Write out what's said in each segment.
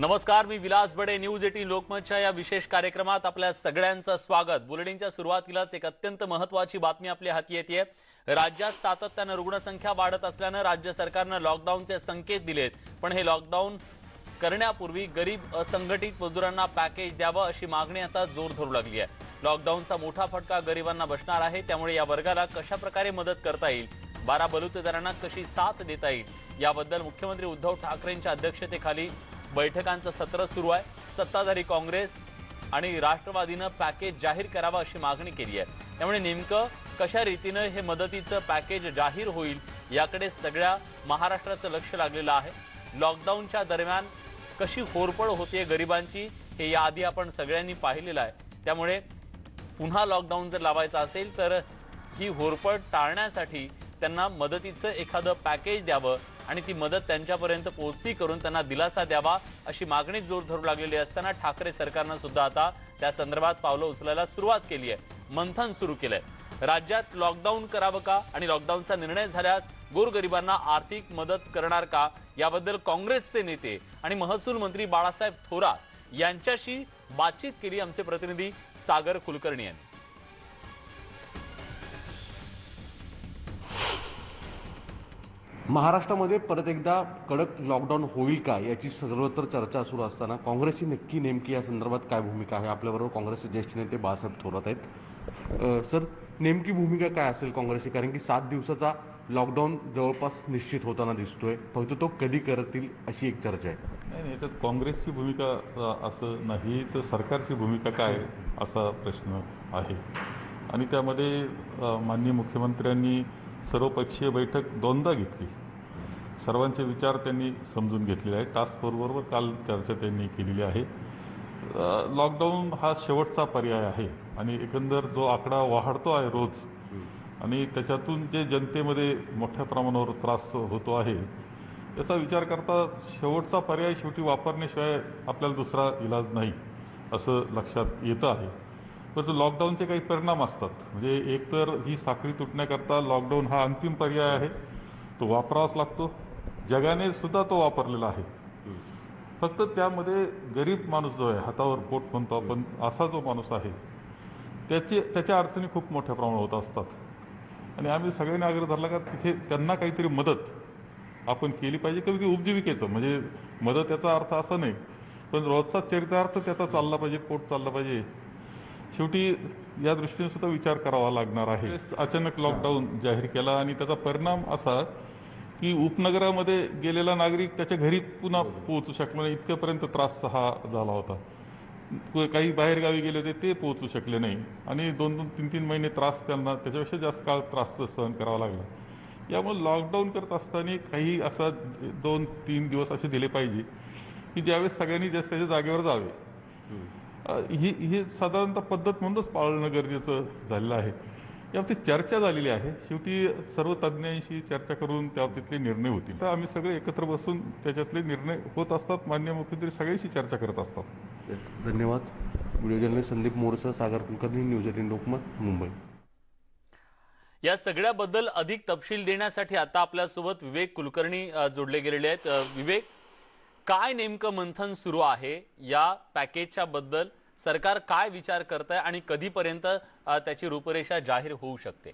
नमस्कार मी Vilas Bade news eighteen लोकमतच्या या विशेष कार्यक्रमात आपल्या सगळ्यांचं स्वागत. बुलेटिनच्या सुरुवातीलाच एक अत्यंत महत्वाची बातमी आपल्या हाती येते राज्यात सातत्यानं रुग्णसंख्या वाढत असल्यानं राज्य सरकारनं लॉकडाऊनचे संकेत दिलेत. पण हे लॉकडाऊन करण्यापूर्वी गरीब असंघटित मजुरांना पॅकेज द्यावं अशी मागणी आता जोर धरू लागली आहे. लॉकडाऊनचा मोठा फटका गरिबांना बसणार आहे त्यामुळे या वर्गाला कशा प्रकारे मदत करता येईल? बारा बलुतेदारांना कशी साथ देता येईल? याबद्दल मुख्यमंत्री उद्धव ठाकरेंच्या अध्यक्षतेखाली बैठकांचं सत्र सुरू आहे. सत्ताधारी काँग्रेस आणि राष्ट्रवादीनं पॅकेज जाहीर करावं अशी मागणी केली आहे. त्यामुळे नेमकं कशा रीतीनं हे मदतीचं पॅकेज जाहीर होईल याकडे सगळ्या महाराष्ट्राचं लक्ष लागलेलं आहे. लॉकडाऊनच्या दरम्यान कशी होरपळ होते गरिबांची हे याआधी आपण सगळ्यांनी पाहिलेलं आहे. त्यामुळे पुन्हा लॉकडाऊन जर लावायचं असेल तर ही होरपळ टाळण्यासाठी त्यांना मदतीचं एखादं पॅकेज द्यावं आणि ती मदत त्यांच्यापर्यंत पोहोचती करून त्यांना दिलासा द्यावा अशी मागणी जोर धरू लागलेली असताना ठाकरे सरकारनं सुद्धा आता त्या संदर्भात पावलं उचलायला सुरुवात केली आहे. मंथन सुरू केलंय. राज्यात लॉकडाऊन करावं का आणि लॉकडाऊनचा निर्णय झाल्यास गोरगरिबांना आर्थिक मदत करणार का याबद्दल काँग्रेसचे नेते आणि महसूल मंत्री बाळासाहेब थोरात यांच्याशी बातचीत केली आमचे प्रतिनिधी सागर कुलकर्णी यांनी. महाराष्ट्रामध्ये परत एकदा कडक लॉकडाऊन होईल का याची सर्वत्र चर्चा सुरू असताना काँग्रेसची नक्की नेमकी या संदर्भात काय भूमिका आहे आपल्याबरोबर काँग्रेसचे ज्येष्ठ नेते बाळासाहेब थोरात आहेत. सर नेमकी भूमिका काय असेल काँग्रेसची? कारण की सात दिवसाचा लॉकडाऊन जवळपास निश्चित होताना दिसतोय. फक्त तो कधी करतील अशी एक चर्चा आहे. नाही नाही याच्यात काँग्रेसची भूमिका असं नाही तर सरकारची भूमिका काय असा प्रश्न आहे. आणि त्यामध्ये माननीय मुख्यमंत्र्यांनी सर्वपक्षीय बैठक दोनदा घेतली. सर्वांचे विचार त्यांनी समजून घेतलेले आहे टास्क फोर्सबरोबर काल चर्चा त्यांनी केलेली आहे. लॉकडाऊन हा शेवटचा पर्याय आहे आणि एकंदर जो आकडा वाढतो आहे रोज आणि त्याच्यातून जे जनतेमध्ये मोठ्या प्रमाणावर त्रास होतो आहे याचा विचार करता शेवटचा पर्याय शेवटी वापरण्याशिवाय आपल्याला दुसरा इलाज नाही असं लक्षात येतं आहे. परंतु लॉकडाऊनचे काही परिणाम असतात. म्हणजे एक तर ही साखळी तुटण्याकरता लॉकडाऊन हा अंतिम पर्याय आहे. तो वापरावाच लागतो. जगाने सुद्धा तो वापरलेला आहे. फक्त त्यामध्ये गरीब माणूस जो आहे हातावर पोट म्हणतो आपण असा जो माणूस आहे त्याचे त्याच्या अडचणी खूप मोठ्या प्रमाणात होत असतात. आणि आम्ही सगळ्यांनी आग्रह धरला का तिथे त्यांना काहीतरी मदत आपण केली पाहिजे. कधी ती उपजीविकेचं म्हणजे मदत याचा अर्थ असा नाही पण रोजचा चरितार्थ त्याचा चालला पाहिजे पोट चाललं पाहिजे. शेवटी या दृष्टीने सुद्धा विचार करावा लागणार आहे. अचानक लॉकडाऊन जाहीर केला आणि त्याचा परिणाम असा की उपनगरामध्ये गेलेला नागरिक त्याच्या घरी पुन्हा पोहोचू शकला नाही. इतक्यापर्यंत त्रास हा झाला होता. काही बाहेरगावी गेले होते ते पोहोचू शकले नाही. आणि दोन दोन तीन तीन महिने त्रास त्यांना त्याच्यापेक्षा जास्त काळ त्रास सहन करावा लागला. यामुळे लॉकडाऊन करत असताना काही असा दोन तीन दिवस असे दिले पाहिजे की ज्यावेळेस सगळ्यांनी जास्त त्याच्या जागेवर जावे. ही ही साधारणतः पद्धत म्हणूनच पाळणं गरजेचं झालेलं आहे. याबाबतीत चर्चा झालेली आहे. शेवटी सर्व तज्ज्ञांशी चर्चा करून त्याबाबतीतले निर्णय होतील. तर आम्ही सगळे एकत्र बसून त्याच्यातले निर्णय होत असतात. मान्य मुख्यमंत्री सगळ्याशी चर्चा करत असतात. धन्यवाद. व्हिडिओ जर्नलिस्ट संदीप मोरसह सागर कुलकर्णी न्यूज एटीन लोकमत मुंबई. या सगळ्याबद्दल अधिक तपशील देण्यासाठी आता आपल्यासोबत विवेक कुलकर्णी जोडले गेलेले आहेत. विवेक काय नेमकं मंथन सुरू आहे या पॅकेजच्या बद्दल सरकार काय विचार करत आहे आणि कधीपर्यंत त्याची रूपरेषा जाहीर होऊ शकते?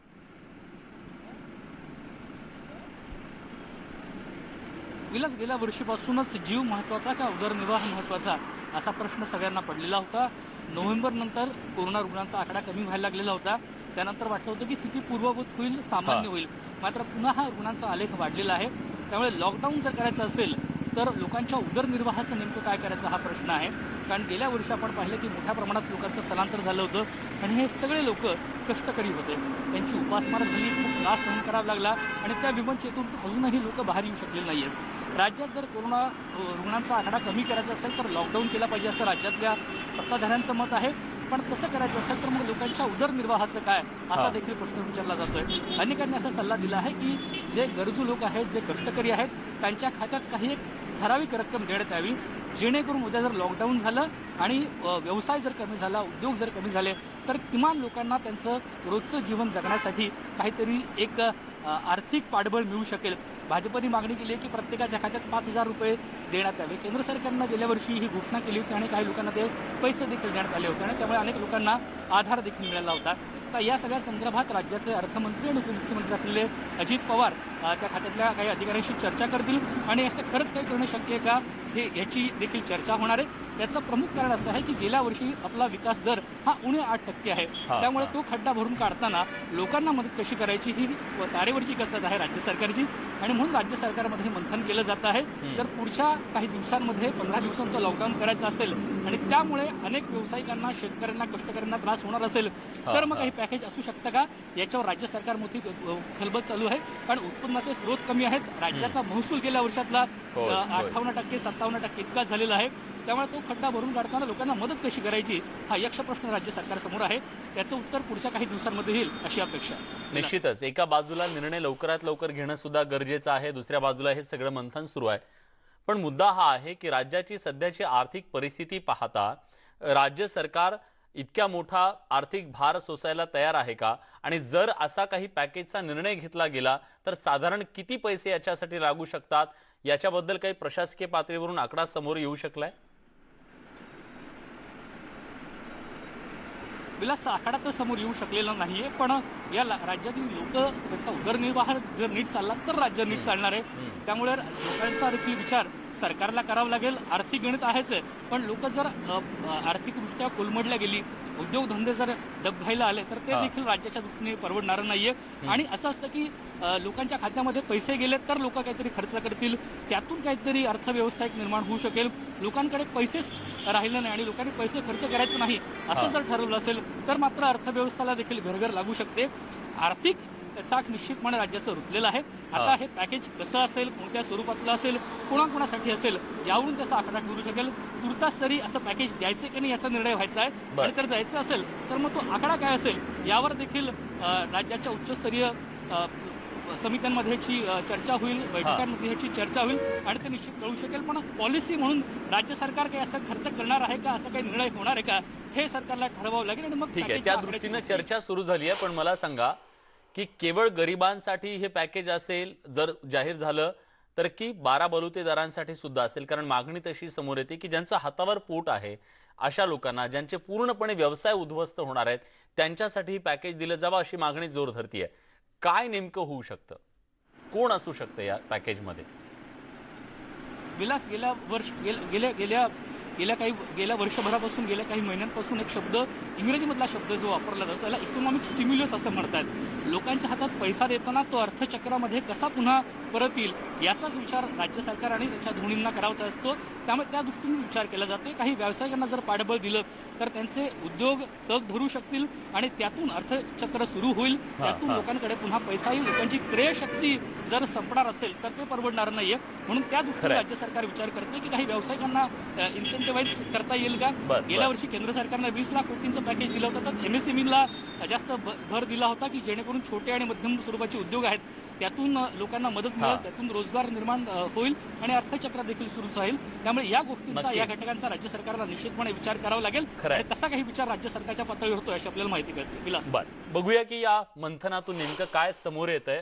विलास गेल्या वर्षीपासूनच जीव महत्त्वाचा का उदरनिर्वाह महत्त्वाचा असा प्रश्न सगळ्यांना पडलेला होता. नोव्हेंबर नंतर कोरोना रुग्णांचा आकडा कमी व्हायला लागलेला होता. त्यानंतर वाटलं होतं की स्थिती पूर्वभूत होईल सामान्य. होईल. मात्र पुन्हा हा रुग्णांचा आलेख वाढलेला आहे. त्यामुळे लॉकडाऊन जर करायचं असेल तर लोकांच्या उदरनिर्वाहाचं नेमकं काय करायचं हा प्रश्न आहे. कारण गेल्या वर्षी आपण पाहिलं की मोठ्या प्रमाणात लोकांचं स्थलांतर झालं होतं आणि हे सगळे लोक कष्टकरी होते. त्यांची उपासमार झाली खूप त्रास सहन करावा लागला आणि त्या विवंचेतून अजूनही लोक बाहेर येऊ शकलेली नाही आहेत राज्यात जर कोरोना रुग्णांचा आकडा कमी करायचा असेल तर लॉकडाऊन केला पाहिजे असं राज्यातल्या सत्ताधाऱ्यांचं मत आहे. पण तसं करायचं असेल तर मग लोकांच्या उदरनिर्वाहाचं काय? असा. देखील प्रश्न विचारला जातोय. अनेकांनी असा सल्ला दिला आहे की जे गरजू लोक आहेत जे कष्टकरी आहेत त्यांच्या खात्यात काही एक ठराविक रक्कम देण्यात यावी. जेणेकरून उद्या जर लॉकडाऊन झालं आणि व्यवसाय जर कमी झाला उद्योग जर कमी झाले तर किमान लोकांना त्यांचं रोजचं जीवन जगण्यासाठी काहीतरी एक आर्थिक पाठबळ मिळू शकेल. भाजपने मागणी केली आहे की प्रत्येकाच्या खात्यात पाच हजार रुपये देण्यात यावे. केंद्र सरकारनं गेल्या वर्षी ही घोषणा केली होती आणि काही लोकांना ते पैसे देखील देण्यात आले होते आणि त्यामुळे अनेक लोकांना आधार देखील मिळाला होता. तर या सगळ्या संदर्भात राज्याचे अर्थमंत्री आणि उपमुख्यमंत्री असलेले अजित पवार त्या खात्यातल्या काही अधिकाऱ्यांशी चर्चा करतील. आणि असं खरंच काही करणं शक्य आहे का हे याची देखील चर्चा होणार आहे. याचं प्रमुख कारण असं आहे की गेल्या वर्षी आपला विकास दर हा उणे आठ टक्के आहे. त्यामुळे तो खड्डा भरून काढताना लोकांना मदत कशी करायची ही तारेवरची कसरत आहे राज्य सरकारची. आणि म्हणून राज्य सरकारमध्ये मंथन केलं जात आहे. जर पुढच्या काही दिवसांमध्ये पंधरा दिवसांचं लॉकडाऊन करायचं असेल आणि त्यामुळे अनेक व्यावसायिकांना शेतकऱ्यांना कष्टकऱ्यांना त्रास होणार असेल तर मग. काही पॅकेज असू शकतं का? याच्यावर राज्य सरकारमध्ये अ, खलबत चालू आहे. कारण उत्पन्नाचे स्रोत कमी आहेत. राज्याचा महसूल गेल्या वर्षातला. अठ्ठावन्न टक्के सत्तावन्न टक्के इतका झालेला आहे. त्यामुळे तो खड्डा भरून काढताना लोकांना मदत कशी करायची हा यक्ष प्रश्न राज्य सरकारसमोर आहे. त्याचं उत्तर पुढच्या काही दिवसांमध्ये येईल अशी अपेक्षा आहे. निश्चितच. एका बाजूला निर्णय लवकरात लवकर घेणं सुद्धा गरजेचं आहे. दुसऱ्या बाजूला हे सगळं मंथन सुरू आहे. पण मुद्दा हा आहे की राज्याची सध्याची आर्थिक परिस्थिती पाहता राज्य सरकार इतक्या मोठा आर्थिक भार सोसायला तयार आहे का? आणि जर असा काही पॅकेजचा निर्णय घेतला गेला तर साधारण किती पैसे याच्यासाठी लागू शकतात? याच्याबद्दल काही प्रशासकीय पातळीवरून आकडा समोर येऊ शकलाय? विलास आखाडा तर समोर येऊ शकलेला नाहीये पण या राज्यातील लोक त्यांचा उदरनिर्वाह जर नीट चालला तर राज्य नीट चालणार आहे. त्यामुळे लोकांचा देखील विचार सरकारला करावा लागेल आर्थिक गणित आहेच आहे. पण लोक जर आर्थिकदृष्ट्या कोलमडल्या गेली उद्योगधंदे जर डबघाईला आले तर ते. देखील राज्याच्या दृष्टीने परवडणारं नाहीये. आणि असं असतं की लोकांच्या खात्यामध्ये पैसे गेले तर लोक काहीतरी खर्च करतील. त्यातून काहीतरी अर्थव्यवस्था एक निर्माण होऊ शकेल. लोकांकडे पैसेच राहिले नाही आणि लोकांनी पैसे खर्च करायचे नाही असं. जर ठरवलं असेल तर मात्र अर्थव्यवस्थेला देखील घरघर लागू शकते. आर्थिक चाक निश्चितपणे राज्याचं रुतलेलं आहे. आता हा. पॅकेज कसं असेल कोणत्या स्वरूपातलं असेल कोणाकोणासाठी असेल यावरून त्याचा आकडा ठरू शकेल. तुर्तास तरी असं पॅकेज द्यायचं की नाही याचा निर्णय व्हायचा आहे. आणि तर जायचं असेल तर मग तो आकडा काय असेल यावर देखील राज्याच्या उच्चस्तरीय समित्यांमध्ये ह्याची चर्चा होईल बैठकांमध्ये ह्याची चर्चा होईल आणि ते निश्चित कळू शकेल. पण पॉलिसी म्हणून राज्य सरकार काही असं खर्च करणार आहे का असं काही निर्णय होणार आहे का हे सरकारला ठरवावं लागेल आणि मग ठीक आहे. त्या दृष्टीनं चर्चा सुरू झाली आहे पण मला सांगा की केवळ गरिबांसाठी हे पॅकेज असेल जर जाहीर झालं तर की बारा बलुतेदारांसाठी सुद्धा असेल. कारण मागणी तशी समोर येते की ज्यांचं हातावर पोट आहे अशा लोकांना ज्यांचे पूर्णपणे व्यवसाय उद्ध्वस्त होणार आहेत त्यांच्यासाठी ही पॅकेज दिलं जावं अशी मागणी जोर धरतीये. काय नेमकं होऊ शकतं? कोण असू शकतं या पॅकेजमध्ये? विलास गेल्या वर्ष गेल्या गेल्या गेल्या काही गेल्या वर्षभरापासून गेल्या काही महिन्यांपासून एक शब्द इंग्रजीमधला शब्द जो वापरला जातो त्याला इकॉनॉमिक स्टिम्युलस असं म्हणतात. लोकांच्या हातात पैसा देताना तो अर्थचक्रामध्ये कसा पुन्हा परत येईल याचाच विचार राज्य सरकार आणि त्याच्या धोरणींना करावाचा असतो. त्यामुळे त्या दृष्टीनेच विचार केला जातोय. काही व्यावसायिकांना जर पाठबळ दिलं तर त्यांचे उद्योग तग धरू शकतील आणि त्यातून अर्थचक्र सुरू होईल. त्यातून. लोकांकडे पुन्हा पैसा येईल लोकांची क्रयशक्ती जर संपणार असेल तर ते परवडणार नाहीये. म्हणून त्या दृष्टीने. राज्य सरकार विचार करते की काही व्यावसायिकांना इन्सेंटिव्हाइज करता येईल का? गेल्या. वर्षी केंद्र सरकारनं वीस लाख कोटींचं पॅकेज दिलं होतं. तर एमएसएमईला जास्त भ- भर दिला होता की जेणेकरून छोटे आणि मध्यम स्वरूपाचे उद्योग आहेत. त्यातून लोकांना मदत. मिळेल त्यातून रोजगार निर्माण होईल आणि अर्थचक्र देखील सुरू राहील. त्यामुळे या गोष्टींचा या. घटकांचा राज्य सरकारला निश्चितपणे विचार करावा लागेल. आणि तसा काही विचार राज्य सरकारच्या पातळीवर होतोय अशी आपल्याला माहिती कळते विलास. बघूया की या मंथनातून नेमकं काय समोर येत आहे